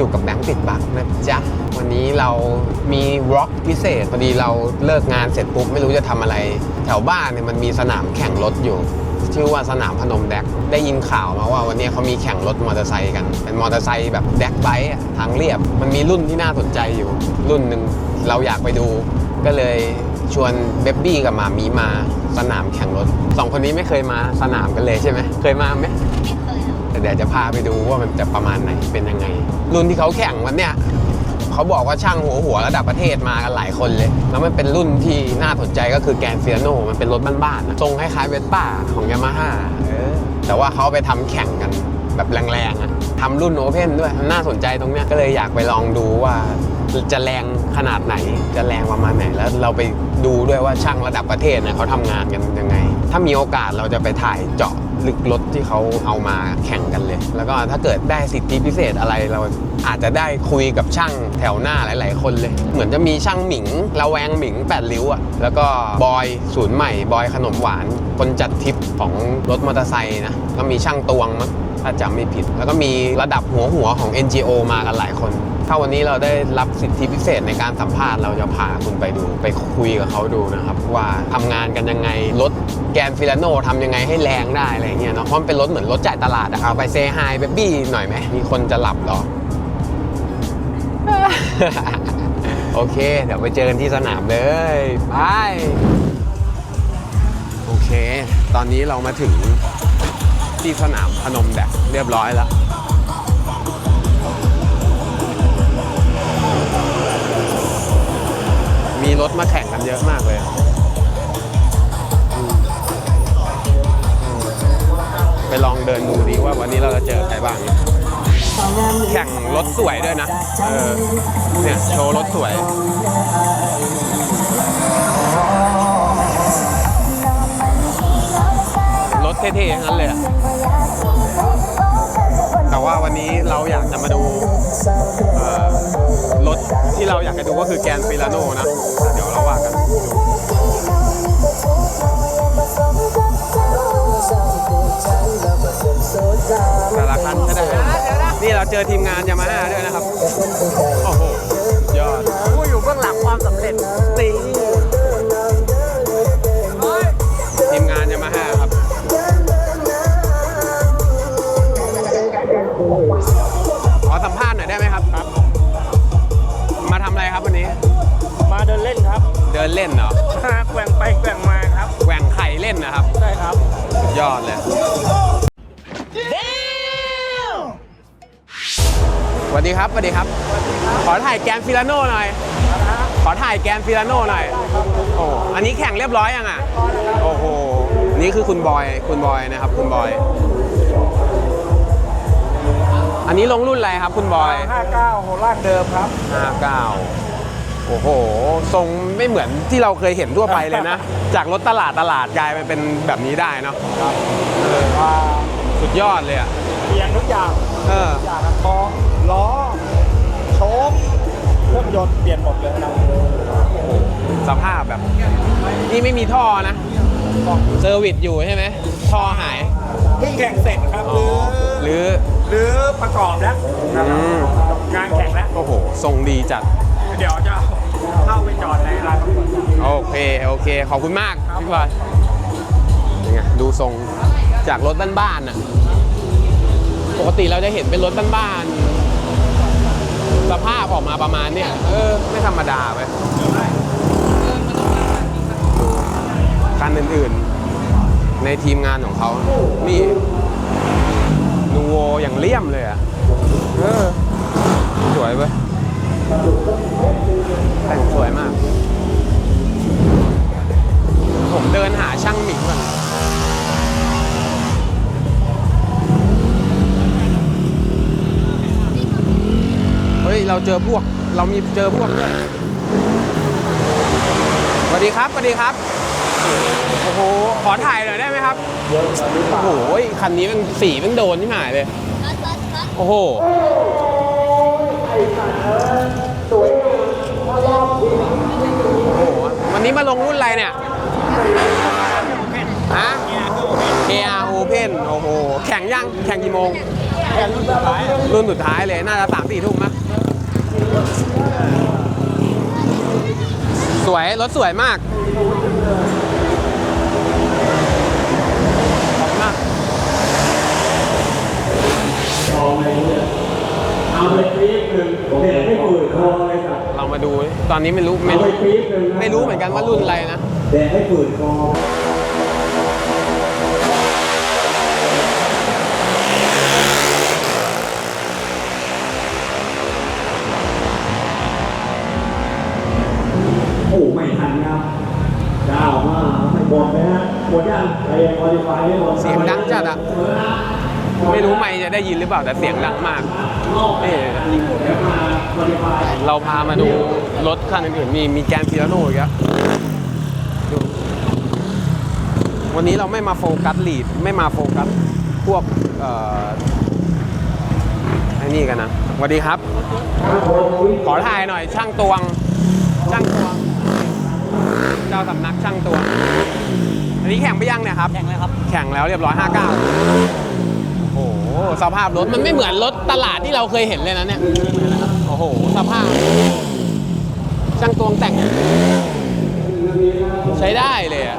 อยู่กับแบงค์ติดบักนะจ๊ะ วันนี้เรามีร็อกพิเศษพอดีเราเลิกงานเสร็จปุ๊บไม่รู้จะทำอะไร แถวบ้านเนี่ยมันมีสนามแข่งรถอยู่ ชื่อว่าสนามพนมแดก ได้ยินข่าวมาว่าวันนี้เขามีแข่งรถมอเตอร์ไซค์กัน เป็นมอเตอร์ไซค์แบบแดกไบค์ทางเรียบ มันมีรุ่นที่น่าสนใจอยู่ รุ่นหนึ่งเราอยากไปดู ก็เลยชวนเบบบี้กับมามีมาสนามแข่งรถสองคนนี้ไม่เคยมาสนามกันเลยใช่ไหมเคยมาไหม เดี๋ยวจะพาไปดูว่ามันจะประมาณไหนเป็นยังไง รุ่นที่เขาแข่งวันเนี้ยเขาบอกว่าช่างหัวหัวระดับประเทศมากันหลายคนเลย แล้วมันเป็นรุ่นที่น่าสนใจก็คือแกนเฟียโนมันเป็นรถบ้านๆทรงคล้ายๆเวสป้าของยามาฮ่าแต่ว่าเขาไปทำแข่งกันแบบแรงๆอะทำรุ่นโอเพนด้วยน่าสนใจตรงเนี้ยก็เลยอยากไปลองดูว่าจะแรงขนาดไหนจะแรงประมาณไหน แล้วเราไปดูด้วยว่าช่างระดับประเทศเนี่ยเขาทำงานกันยังไง ถ้ามีโอกาสเราจะไปถ่ายเจาะ ลึกรถที่เขาเอามาแข่งกันเลย แล้วก็ถ้าเกิดได้สิทธิพิเศษอะไรเราอาจจะได้คุยกับช่างแถวหน้าหลาย ๆ คนเลย เหมือนจะมีช่างหมิงระแวงหมิงแปดริ้วอะแล้วก็บอยศูนย์ใหม่บอยขนมหวาน คนจัดทริปของรถมอเตอร์ไซค์นะก็มีช่างตวงมั้งถ้าจำไม่ผิด แล้วก็มีระดับหัวหัวของ NGO มากันหลายคน ถ้าวันนี้เราได้รับสิทธิพิเศษในการสัมภาษณ์เราจะพาคุณไปดู ไปคุยกับเขาดูนะครับ ว่าทำงานกันยังไงรถแกนฟิลาโนทำยังไงให้แรงได้อะไรเงี้ยเนาะเพราะมันเป็นรถเหมือนรถจ่ายตลาดอะเอาไปเซฮายเบบี้หน่อยไหมมีคนจะหลับเหรอ โอเค เดี๋ยวไปเจอกันที่สนามเลยไปโอเค ตอนนี้เรามาถึงที่สนามพนมแดกเรียบร้อยแล้ว รถมาแข่งกันเยอะมากเลยไปลองเดินดูดีว่าวันนี้เราจะเจอใครบ้าง แข่งรถสวยด้วยนะ เออ เนี่ย โชว์รถสวย เท่ๆทั้งนั้นเลยอะแต่ว่าวันนี้เราอยากจะมาดูเอ่อรถที่เราอยากจะดูก็คือแกนฟิลาโนนะเดี๋ยวเราว่ากันแต่ละคันก็ได้ นี่เราเจอทีมงานยามาฮ่าด้วยนะครับ โอ้โหสุดยอด ผู้อยู่เบื้องหลังความสำเร็จ นี่ ดินเล่นเหรอแกว่งไปแกว่งมาครับแหว่งไข่เล่นนะครับ ใช่ครับสุดยอดเลย สวัสดีครับ สวัสดีครับ ขอถ่ายแกนฟิลาโน่หน่อย ขอถ่ายแกนฟิลาโน่หน่อย โอ้ อันนี้แข่งเรียบร้อยยังอะ โอ้โห นี่คือคุณบอย คุณบอยนะครับ คุณบอย อันนี้ลงรุ่นอะไรครับ คุณบอย 59โหล่างเดิมครับ 59 โอ้โห ทรงไม่เหมือนที่เราเคยเห็นทั่วไปเลยนะ จากรถตลาดตลาดกลายมาเป็นแบบนี้ได้เนาะครับเออว่าสุดยอดเลยอะเพียงทุกอย่างเอออย่างกองล้อโชคเครื่องยนต์เปลี่ยนหมดเลยนะสภาพแบบ นี่ไม่มีท่อนะเซอร์วิสอยู่ใช่ไหมท่อหายเพิ่งแข่งเสร็จครับอ๋อหรือหรือประกอบแล้วอืมงานแข่งแล้วโอ้โหทรงดีจัด เดี๋ยวจะเข้าไปจอดในร้านประกอบโอเค โอเค ขอบคุณมากพี่บอยยังไงดูทรงจากรถบ้านๆน่ะ ปกติเราจะเห็นเป็นรถบ้านๆสภาพออกมาประมาณเนี้ยเออ ไม่ธรรมดาไปคันอื่นๆ ในทีมงานของเขา นี่นูโวอย่างเลี่ยมเลยอะ เออ สวยเว้ย แต่งสวยมาก ผมเดินหาช่างหมิงก่อนเฮ้ย เราเจอพวก เรามีเจอพวกด้วยสวัสดีครับสวัสดีครับ โอ้โห ขอถ่ายหน่อยได้ไหมครับ โอ้โห คันนี้มันสีมันโดนที่หมายเลย โอ้โห โอ้โหวันนี้มาลงรุ่นอะไรเนี่ยฮะ KR Open โอ้โห แข่งยัง แข่งกี่โมง รุ่นสุดท้ายเลย น่าจะสามสี่ทุ่มมั้งสวย รถสวยมากขอบคุณมาก เอาไปปี๊บหนึ่งเด็กไม่ฝืดคอเลยครับเรามาดู ตอนนี้ไม่รู้ไม่เอาไปรู้ปี๊บหนึ่งไม่รู้เหมือนกันว่ารุ่นอะไรนะเด็กไม่ฝืดคอ โอ้ไม่ทันครับดาวมาไม่หมดนะฮะหมดยังไปคอลิฟายไม่หมด เสียงดังจัดอะ ไม่รู้ ไม่จะได้ยินหรือเปล่าแต่เสียงดังมากนี่เราพามาดูรถคันอื่นๆมีมีแกนฟิลาโน่อีกแล้วดูวันนี้เราไม่มาโฟกัสลีดไม่มาโฟกัสพวกเอ่อไอ้นี่กันนะสวัสดีครับ ขอถ่ายหน่อยช่างตวง ช่างตวง เจ้าสำนักช่างตวง อันนี้แข่งไปยังเนี่ยครับ แข่งเลยครับ แข่งแล้วเรียบร้อย 59โอ้โหสภาพรถมันไม่เหมือนรถตลาดที่เราเคยเห็นเลยนะเนี่ยโอ้โหสภาพ ช่างตวงแต่ง ใช้ได้เลยอะ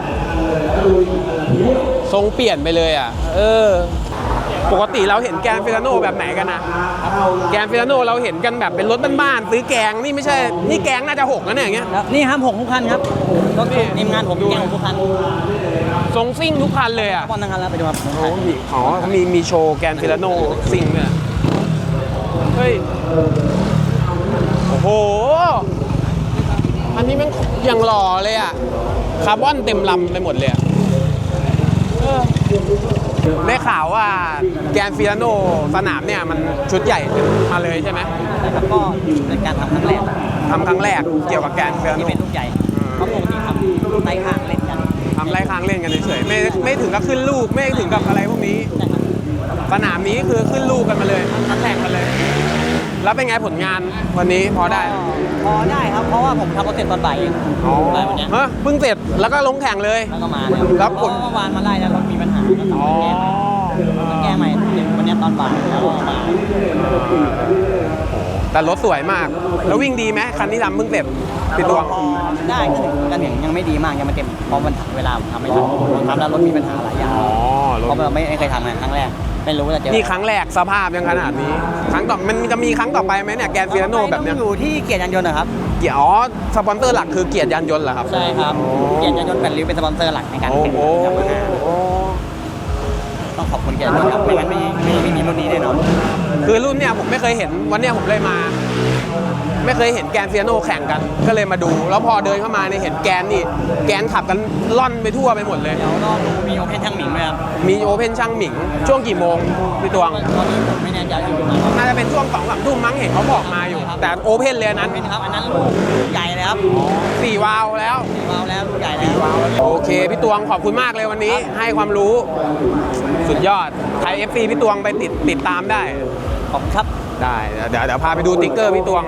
ทรงเปลี่ยนไปเลยอะ เออ ปกติเราเห็นแกนฟิลาโนแบบไหนกันนะ แกนฟิลาโนเราเห็นกันแบบเป็นรถบ้านๆซื้อแกงนี่ไม่ใช่ นี่แกงน่าจะหกแล้วเนี่ยอย่างเงี้ยแล้วนี่ครับหกทุกคันครับรถทีมงานผมดูแข่งทุกคัน ทรงซิ่งทุกคันเลยอะบอลทั้งคันแล้วไปดูครับโอ้มีอ๋อเขามีมีโชว์แกนฟิลาโนซิงเนี่ยเฮ้ย โอ้โห อันนี้มันยังหล่อเลยอะ คาร์บอนเต็มลำไปหมดเลยอะเออได้ข่าวว่าแกนฟิลาโนสนามเนี่ยมันชุดใหญ่มาเลยใช่ไหมแล้วก็เป็นการทำครั้งแรกทำครั้งแรกเกี่ยวกับแกนฟิลาที่โนเป็นลูกใหญ่เพราะปกติทำไต่ข้างเล่นกัน ทำไล่ค้างเล่นกันเฉยๆไม่ไม่ถึงกับขึ้นลูก ไม่ถึงกับอะไรพวกนี้ใช่ครับสนามนี้คือขึ้นลูกกันมาเลยทั้งแข่งกันเลย แล้วเป็นไงผลงานวันนี้พอได้ไหมพอได้ครับ เพราะว่าผมทำรถเสร็จตอนบ่ายเองบ่ายวันเนี้ยเฮ้ยเพิ่งเสร็จแล้วก็ลงแข่งเลย แล้วก็มาเนี่ยแล้วเพผลราะว่าเมื่อวานมาไล่แล้วรถมีปัญหาก็ต้องอ๋อ แก้ใหม่ต้องแก้ใหม่เดี๋ยววันเนี้ยตอนบ่ายแล้วก็มา แต่รถสวยมาก แล้ววิ่งดีไหมคันที่ทำเพิ่งเสร็จปิดตวง พอได้ก็ถึงกันอย่างยังไม่ดีมากยังไม่เต็มเพราะมันเวลาผมทำไม่ทันผมทำแล้วรถมีปัญหาหลายอย่างอ๋อรเพถราะเราไม่ไม่เคยทำงานครั้งแรก ไม่รู้ว่าจะเจอนี่ครั้งแรกสภาพยังขนาดนี้ ครั้งต่อมันจะมีครั้งต่อไปไหมเนี่ยแกนฟิลาโนแบบเนี้ยต้องอยู่ที่เกียรติยานยนต์นะครับเกียร์อ๋อสปอนเซอร์หลักคือเกียรติยานยนต์เหรอครับ ใช่ครับเกียรติยานยนต์แปดริ้วเป็นสปอนเซอร์หลักในการโอ้แข่งโห ขันยามาฮ่าต้องขอบคุณเกียรติยานยนต์ครับไม่งั้นไม่ไม่ไม่มีรุ่นนี้แน่นอน คือรุ่นเนี่ยผมไม่เคยเห็นวันเนี้ยผมเลยมา ไม่เคยเห็นแกนฟิลาโนแข่งกัน ก็เลยมาดู แล้วพอเดินเข้ามาเนี่ยเห็นแกนนี่ แกนขับกันล่อนไปทั่วไปหมดเลย เดี๋ยวรอดูมีโอเพนช่างหมิงด้วยครับมีโอเพนช่างหมิง ช่วงกี่โมงพี่ตวง ตอนนี้ผมไม่แน่ใจอยู่ประมาณว่าน่าจะเป็นช่วงสองสามทุ่มมั้งเห็นเขาบอกมาอยู่ แต่โอเพนเลยอันนั้นเป็นครับอันนั้นลูกใหญ่เลยครับสี่วาล์วแล้ววาวแล้วลูกใหญ่แล้วโอเค พี่ตวงขอบคุณมากเลยวันนี้ให้ความรู้ สุดยอดไทยเอฟซีพี่ตวงไปติดติดตามได้ ขอบคุณครับ ได้เดี๋ยวเดี๋ยวพาไปดูติ๊กเกอร์พี่ตวง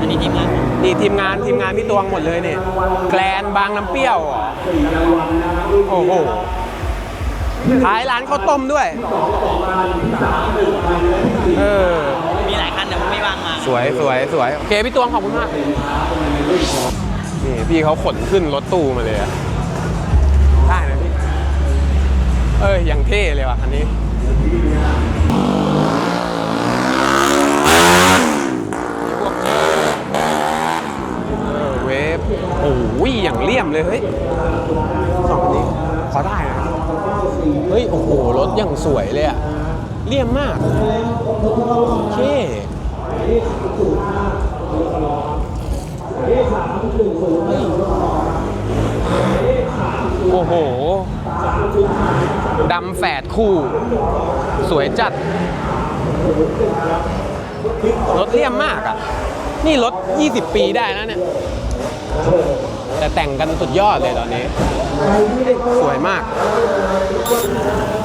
อันนี้ทีมงานนี่ทีมงานทีมงานพี่ตวงหมดเลยเนี่ยแกลนบางน้ำเปรี้ยวเหรอโอ้โหขายร้านข้าวต้มด้วย เออ มีหลายคันแต่ผมไม่ว่างมา สวยสวยสวยโอเคพี่ตวงขอบคุณมาก นี่พี่เขาขนขึ้นรถตู้มาเลยอะได้นะพี่ เอ้ยยังเท่เลยว่ะคันนี้ เออเวฟโอย่างเลี่ยมเลยเฮ้ยสองคันนี้ขอได้นะเฮ้ย โอ้โห รถอย่างสวยเลยอะเลี่ยมมากโอเคโอ้โห ดำแฝดคู่ สวยจัด รถเลี่ยมมากอะ นี่รถ 20 ปีได้นะเนี่ย แต่แต่งกันสุดยอดเลยตอนนี้ สวยมาก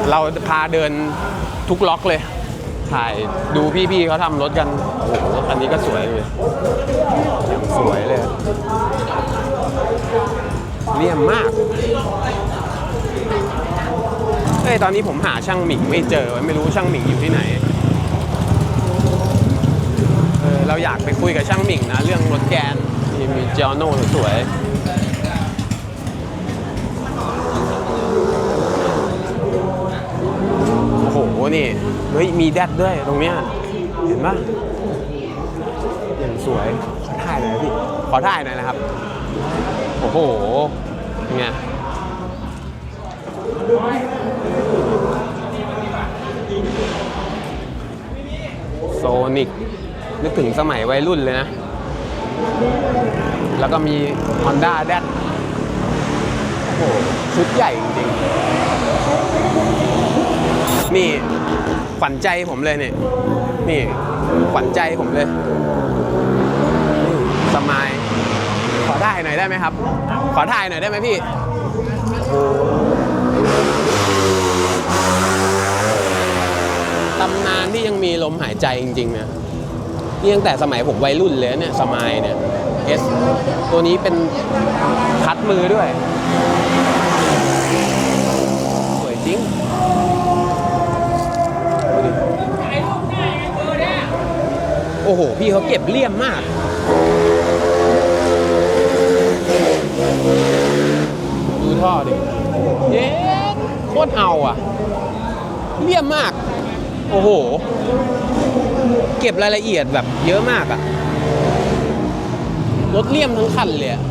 เราพาเดินทุกล็อกเลย ถ่ายดูพี่ๆเขาทำรถกัน โอ้โหอันนี้ก็สวยเลยอย่างสวยเลยเลี่ยมมากเอ้ยตอนนี้ผมหาช่างหมิงไม่เจอ ไม่รู้ช่างหมิงอยู่ที่ไหนเเราอยากไปคุยกับช่างหมิงนะ เรื่องรถแกนนี่มีเจอโน่สวย นี่เฮ้ยมีแดดด้วยตรงเนี้ยเห็นปะอย่างสวยขอถ่ายหน่อยนะพี่ขอถ่ายหน่อยนะครับ โอ้โหเป็นไงโซนิกนึกถึงสมัยวัยรุ่นเลยนะ แล้วก็มี Honda d a โอ้โหชุดใหญ่จริงๆ นี่ขวัญใจผมเลยเนี่ยนี่ขวัญใจผมเลยนี่สมายขอถ่ายหน่อยได้ไหมครับ ขอถ่ายหน่อยได้ไหมพี่ตำนานที่ยังมีลมหายใจจริงๆเนะนี่ตั้งแต่สมัยผมวัยรุ่นเลยเนี่ยสมายเนี่ยเอสตัวนี้เป็นคัดมือด้วย สวยจริงดูดิ โอ้โห พี่เขาเก็บเลี่ยมมากดูท่อดิเย้โคตรเอาอะ เลี่ยมมาก โอ้โห เก็บรายละเอียดแบบเยอะมากอะรถเลี่ยมทั้งคันเลยอะ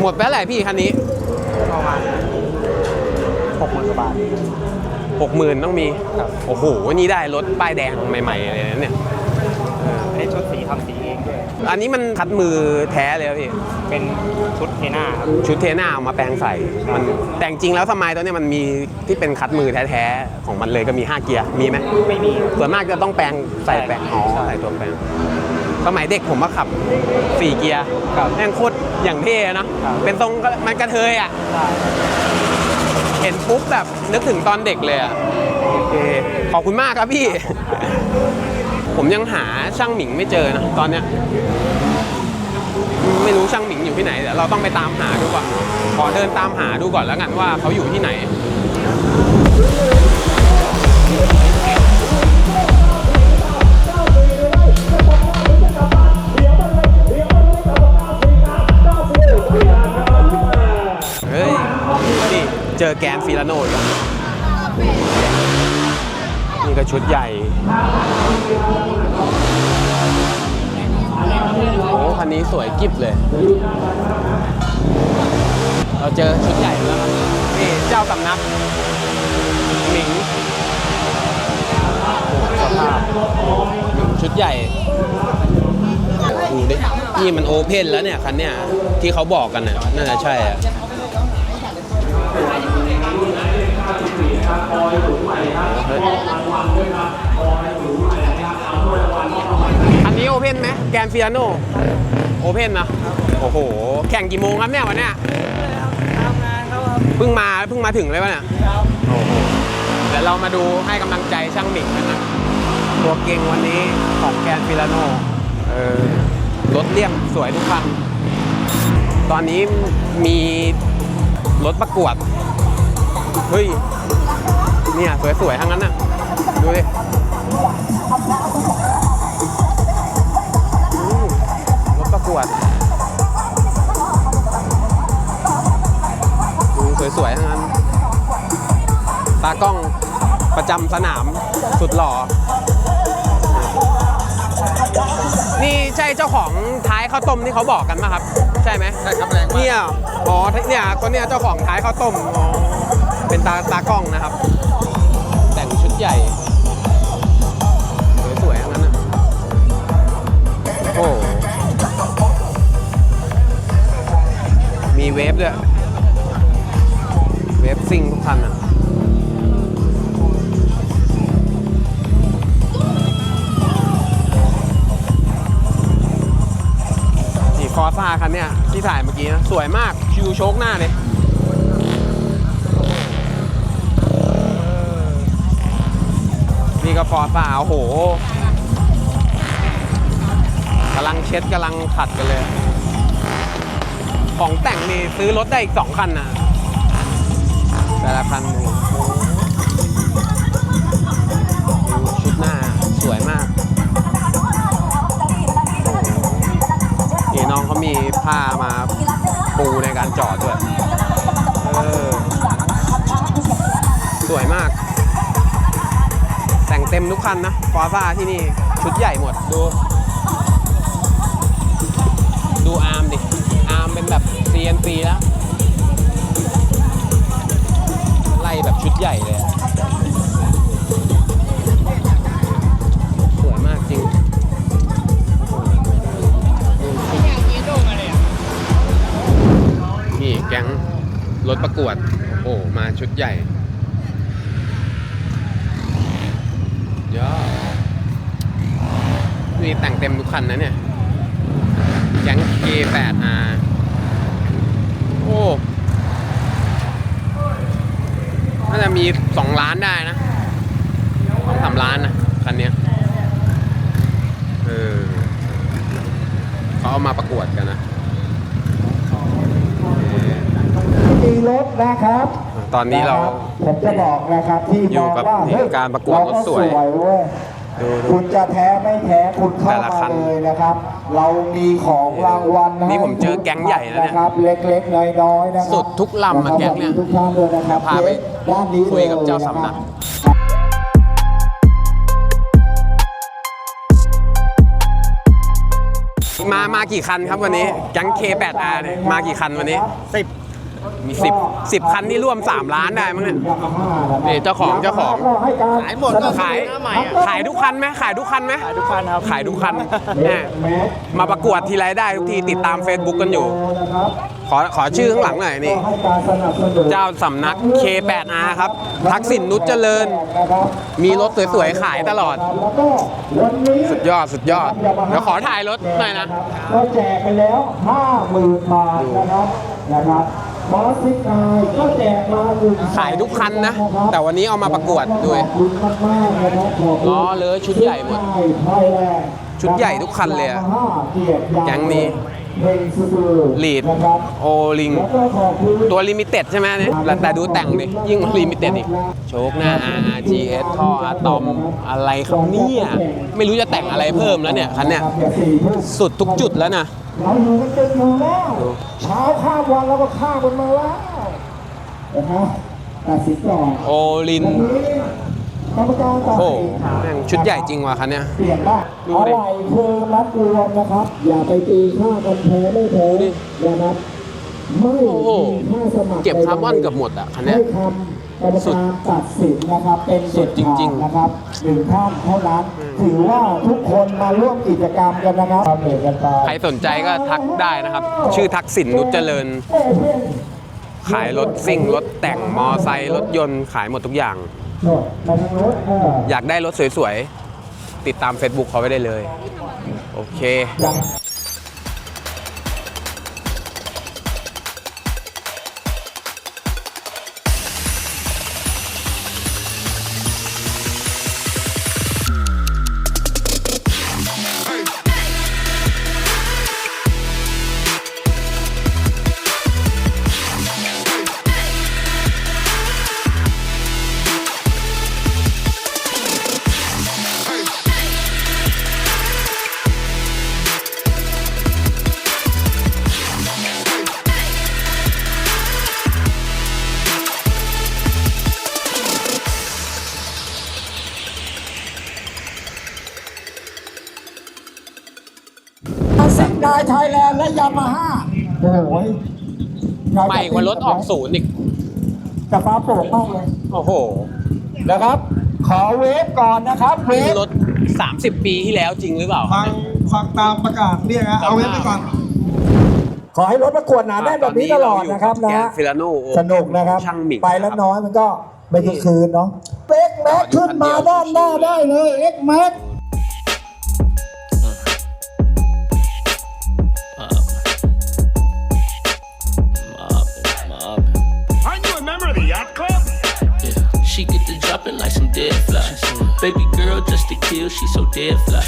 หมดไปเท่าไหร่พี่คันนี้ประมาณหกหมื่นกว่าบาทหกหมื่นต้องมี โอ้โห นี่ได้รถป้ายแดงใหม่ๆเลยนะเนี่ยอันนี้ชุดสี ทำสีเองด้วย อันนี้มันคัดมือแท้เลยอะพี่ เป็นชุดเทน่าครับ ชุดเทน่าเอามาแปลงใส่ มันแต่จริงๆแล้วทำไมตัวเนี้ยมันมีที่เป็นคัดมือแท้ๆของมันเลยก็มี 5 เกียร์ มีไหมไม่มี ส่วนมากจะต้องแปลงใส่แปลงอ๋อใส่ตัวแปลง สมัยเด็กผมมาขับ 4 เกียร์แม่งโคตรอย่างเท่อะเนอะเป็นทรงก็มันกระเทยอะได้เห็นปุ๊บแบบนึกถึงตอนเด็กเลยอะ โอเค ขอบคุณมากครับพี่ ผมยังหาช่างหมิงไม่เจอนะตอนเนี้ยไม่รู้ช่างหมิงอยู่ที่ไหนเดี๋ยวเราต้องไปตามหาดูก่อนขอเดินตามหาดูก่อนแล้วกันว่าเขาอยู่ที่ไหนเฮ้ยนี่เจอแกนฟิลาโนอีกแล้ว นี่ก็ชุดใหญ่ โอ้คันนี้สวยกิบเลย เราเจอชุดใหญ่แล้วนี่เจ้าสำนักหมิงสภาพหมิงชุดใหญ่ดูดินี่มันโอเพนแล้วเนี่ยคันเนี้ยที่เขาบอกกันน่ะน่าจะใช่อะ พนไหมแกนฟิอาโนโอเพนนะโอ้โห แข่งกี่โมงครับเนี่ยวันเนี้ยทำงานเขาครับเพิ่งมาเพิ่งมาถึงเลยวะเนี่ยโอ้โหเดี๋ยวเรามาดูให้กำลังใจช่างหมิงกันนะตัวเก่งวันนี้ของแกนฟิลาโนเออรถเลี่ยมสวยทุกคันตอนนี้มีรถประกวด เฮ้ย เนี่ย สวยๆ ทั้งนั้นน่ะ ดูดิ ประกวดดูสวยๆทั้งนั้น ตากล้องประจำสนามสุดหล่อ นี่ใช่เจ้าของท้ายข้าวต้มที่เขาบอกกันไหมครับ ใช่ไหมใช่ครับแรงมากเนี่ยอ๋อเนี่ยคนเนี้ยเจ้าของท้ายข้าวต้มอ๋อเป็นตาตากล้องนะครับ แต่งชุดใหญ่ มีเวฟด้วย เวฟซิ่งทุกคันอะนี่ฟอร์ซ่าคันเนี้ยที่ถ่ายเมื่อกี้นะ สวยมากคิวโชคหน้าเลยนี่ก็ฟอร์ซ่าโอ้โหกำลังเช็ดกำลังขัดกันเลย ของแต่งนี่ซื้อรถได้อีกสองคันนะแต่ละคันดูชุดหน้าสวยมากนี่น้องเขามีผ้ามาปูในการจอดด้วยเออสวยมาก แต่งเต็มทุกคันนะฟอร์ซ่าที่นี่ชุดใหญ่หมดดู แบบ CNC แล้วไล่แบบชุดใหญ่เลยอะสวยมากจริงนี่แก๊งรถประกวด โอ้โหมาชุดใหญ่ยอดนี่แต่งเต็มทุกคันนะเนี่ยแก๊ง K8R โอ้น่าจะมี2ล้านได้นะสองสามล้านนะคันเนี้ยเออเขาเอามาประกวดกันนะมีรถนะครับ ตอนนี้เราผมจะบอกนะครับที่อยู่มองกับว่านี่เฮ้ยการประกวดรถสวยเาก็เว้ยดูดู คุณจะแท้ไม่แท้คุณเข้าแต่ละมาคันเลยนะครับ เรามีของรางวัลให้นี่ผมเจอแก๊งใหญ่นะเนี่ยครับ เล็กๆน้อยๆนะครับสุดทุกลำอะแก๊งเนี่ยทุกท่านเลยนะครับพาไปด้านนี้คุยกับเจ้าสำนักลยะครับ มามากี่คันครับวันนี้แก๊ง K8R เนี่ยมากี่คันวันนี้ สิบ มี10 10คันนี่ร่วม3ล้านได้มั้งเนี่ยนี่เจ้าของเจ้าของขายหมดขายขายทุกคันไหมขายทุกคันไหมขายทุกคันครับขายทุกคันเนี่ยมาประกวดทีไรได้ทุกทีติดตาม Facebook กันอยู่ ขอขอชื่อข้างหลังหน่อยนี่ เจ้าสำนัก K8R ครับ ทักษิณนุชเจริญ มีรถสวยๆ ขายตลอดแล้วก็วันนี้สุดยอดสุดยอดเดี๋ยวขอถ่ายรถหน่อยนะก็แจกไปแล้ว50,000บาทนะครับนะครับ บอสซิกายก็แจกมาหนึ่งขายทุกคันนะ แต่วันนี้เอามาประกวดด้วยขอบคุณมากๆนะครับขอบคุณล้อเลยชุดใหญ่หมดไทยแลนด์ชุดใหญ่ทุกคันเลยอะห้าเกียรติยาวแก๊งนี้เพลงซูเปอร์ลีดนะครับโอลิงแล้วก็ขอบคุณตัวลิมิเต็ดใช่ไหมเนี่ยแต่แต่ดูแต่งดิยิ่งลิมิเต็ดอีก โชคหน้า RGS ท่ออะตอมอะไรครับเนี่ย ไม่รู้จะแต่งอะไรเพิ่มแล้วเนี่ย คันเนี้ยครับอย่าสี่ทุ่มสุดทุกจุดแล้วนะ เราอยู่กันจนอยู่แล้วเช้าข้ามวันเราก็ข้ามกันมาแล้วนะครับตัดสินก่อนโอลินวันนี้กรรมการตัดโอ้สินแม่งชุดใหญ่จริงว่ะคันเนี้ย เปลี่ยนได้ดูอะดิไรคือมัดรวมนะครับ อย่าไปตีค่ากันแพ้ไม่แพ้ดูดินะครับไม่โอ้โหมีค่าสมัครเก็บคาร์บอนเกือบหมดอะคันเนี้ย ให้คำ กรรมสุดการตัดสินนะครับเป็นสุดจริงๆเด็ดขานะครับหนึ่งท่านเท่านั้นถือว่าทุกคนมาร่วมกิจกรรมกันนะครับทำเด็กกันไปใครสนใจก็ทักได้นะครับ ชื่อทักษิณนุชเจริญเอ้ยเพื่อนขายรถซิ่งรถแต่งมอไซค์รถยนต์ขายหมดทุกอย่างโน่นมาทางรถเอออยากได้รถสวยๆ ติดตาม Facebook เขาไว้ได้เลย โอเค ดายไทยแลนด์และยามาฮ่าโอ้โหใหม่กว่ารถออกศูนย์อีกกระฟ้าโปร่งมากเลย โอ้โห นะครับ ขอเวฟก่อนนะครับ เวนี่ฟรถ 30 ปีที่แล้วจริงหรือเปล่า ฟังฟังตามประกาศเรียกฮะเอาไว้ไปก่อน ขอให้รถประกวดหนาแน่นแบบนี้ตลอดนะครับนะแกฮะฟิลาโนสนุกนะครับช่างหมิงไปแล้วน้อยมันก็ไม่กี่คืนเนาะเอ็กแม็กขึ้นมาด้านหน้าได้เลยเอ็กแม็ก Baby girl, just to kill, she so dead fly.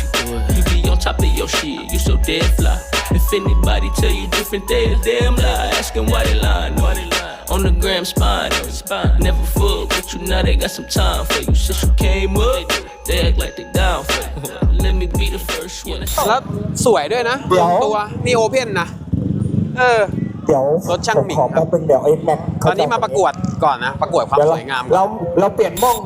You be on top of your shit, you so dead fly. If anybody tell you different, they a damn lie. Asking why they lying, why they lying. On on the gram spine. Never full, but you know they got some time for you. Since you came up, they act like they down for you. Let me be the first one. แล้วสวยด้วยนะเดี๋ยว ตัวนี่โอเพนนะ เออ เดี๋ยวรถช่างหมิงขอครัแป๊บบนึงเดี๋ยวไอ้แม็กตอนนี้มาประกวดก่อนนะ ประกวดความเดี๋ยวสเราวยงามเราเราเปลี่ยนม่อง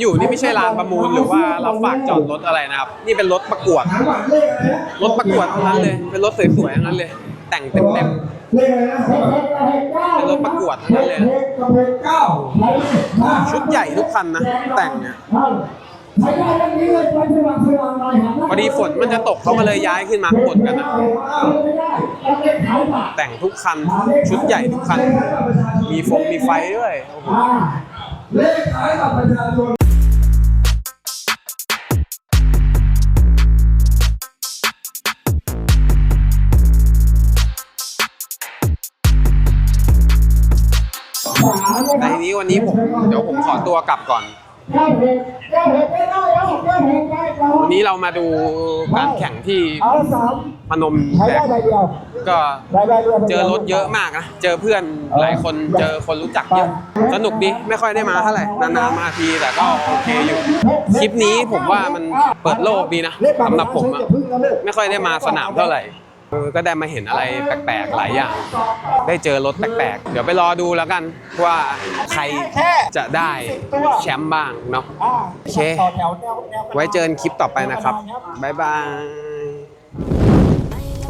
อยู่นี่ไม่ใช่ลานประมูลหรือว่ารับฝากจอดรถอะไรนะครับ นี่เป็นรถประกวด รถประกวดทั้งนั้นเลย เป็นรถสวยๆทั้งนั้นเลย แต่งเต็มเลขอะไรนะหกหกกับหกเป็นรถประกวดทั้งนั้นเลย ชุดใหญ่ทุกคันนะ แต่งเนี่ยพอดีฝนมันจะตกเขามาเลยย้ายขึ้นมาข้างบนกันนะแต่งทุกคัน ชุดใหญ่ทุกคัน มีฟงมีไฟด้วย โอ้โหอ่าเลขขายบัตรประชาชน แต่ทีนี้วันนี้ผมเดี๋ยวผมขอตัวกลับก่อน วันนี้เรามาดูการแข่งที่มพนมแดกใบก็เจอรถเยอะมากนะ เจอเพื่อนหลายคนเจอคนรู้จักเยอะสนุกดี ไม่ค่อยได้มาเท่าไหร่ นานๆมาทีแต่ก็โอเคอยู่ คลิปนี้ผมว่ามันเปิดโลกดีนะสำหรับผมอะไม่ค่อยได้มาสนามเท่าไหร่ ก็ได้มาเห็นอะไรแปลกๆหลายอย่าง ได้เจอรถแปลกๆ เดี๋ยวไปรอดูแล้วกันว่าใครจะได้แชมป์บ้างเนาะโอเค ไว้เจอกันคลิปต่อไปนะครับ บ๊ายบาย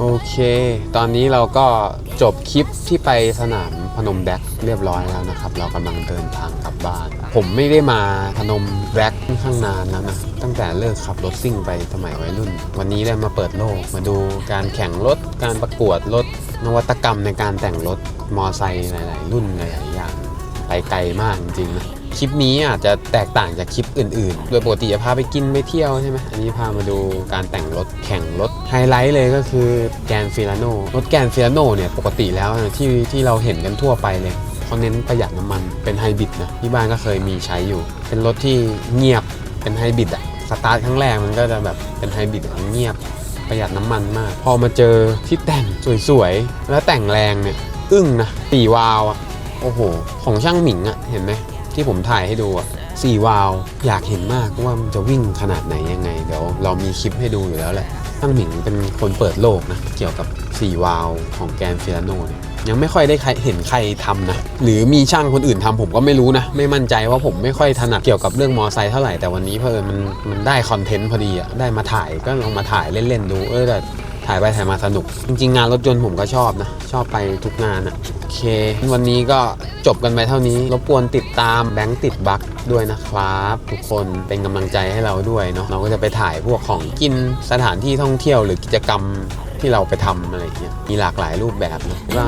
โอเค ตอนนี้เราก็จบคลิปที่ไปสนามพนมแดกเรียบร้อยแล้วนะครับ เรากำลังเดินทางกลับบ้าน ผมไม่ได้มาพนมแดกค่อนข้างนานแล้วนะ ตั้งแต่เลิกขับรถซิ่งไปสมัยวัยรุ่น วันนี้ได้มาเปิดโลก มาดูการแข่งรถ การประกวดรถ นวัตกรรมในการแต่งรถมอไซค์หลาย ๆ รุ่นหลายๆอย่าง ไปไกลมากจริงๆนะ คลิปนี้อาจจะแตกต่างจากคลิปอื่นๆ โดยปกติจะพาไปกินไปเที่ยวใช่ไหมอันนี้พามาดูการแต่งรถแข่งรถ ไฮไลท์เลยก็คือแกนฟิลาโนรถแกนฟิลาโนเนี่ยปกติแล้วที่ที่เราเห็นกันทั่วไปเลยเขาเน้นประหยัดน้ำมันเป็นไฮบริดนะที่บ้านก็เคยมีใช้อยู่ เป็นรถที่เงียบเป็นไฮบริดอะสตาร์ทครั้งแรกมันก็จะแบบเป็นไฮบริดเงียบประหยัดน้ำมันมาก พอมาเจอที่แต่งสวยๆ แล้วแต่งแรงเนี่ย อึ้งนะสี่วาล์วอะโอ้โห ของช่างหมิงอะเห็นไหม ที่ผมถ่ายให้ดูอะสี่วาล์วอยากเห็นมากว่ามันจะวิ่งขนาดไหนยังไง เดี๋ยวเรามีคลิปให้ดูอยู่แล้วแหละช่างหมิงเป็นคนเปิดโลกนะ เกี่ยวกับสี่วาล์วของแกนฟิลโนเนี่ยยังไม่ค่อยได้เห็นใครทำนะ หรือมีช่างคนอื่นทำผมก็ไม่รู้นะ ไม่มั่นใจว่าผมไม่ค่อยถนัดเกี่ยวกับเรื่องมอไซค์เท่าไหร่แต่วันนี้เพอเอิญมันมันได้คอนเทนต์พอดีอะได้มาถ่ายก็ลองมาถ่ายเล่นๆดูเออแต่ ถ่ายไปถ่ายมาสนุก จริง ๆ งานรถยนต์ผมก็ชอบนะ ชอบไปทุกงานอะโอเค วันนี้ก็จบกันไปเท่านี้รบกวนติดตามแบงค์ติดบัคด้วยนะครับ ทุกคนเป็นกำลังใจให้เราด้วยเนาะเราก็จะไปถ่ายพวกของกินสถานที่ท่องเที่ยวหรือกิจกรรมที่เราไปทำอะไรอย่างเงี้ยมีหลากหลายรูปแบบเลา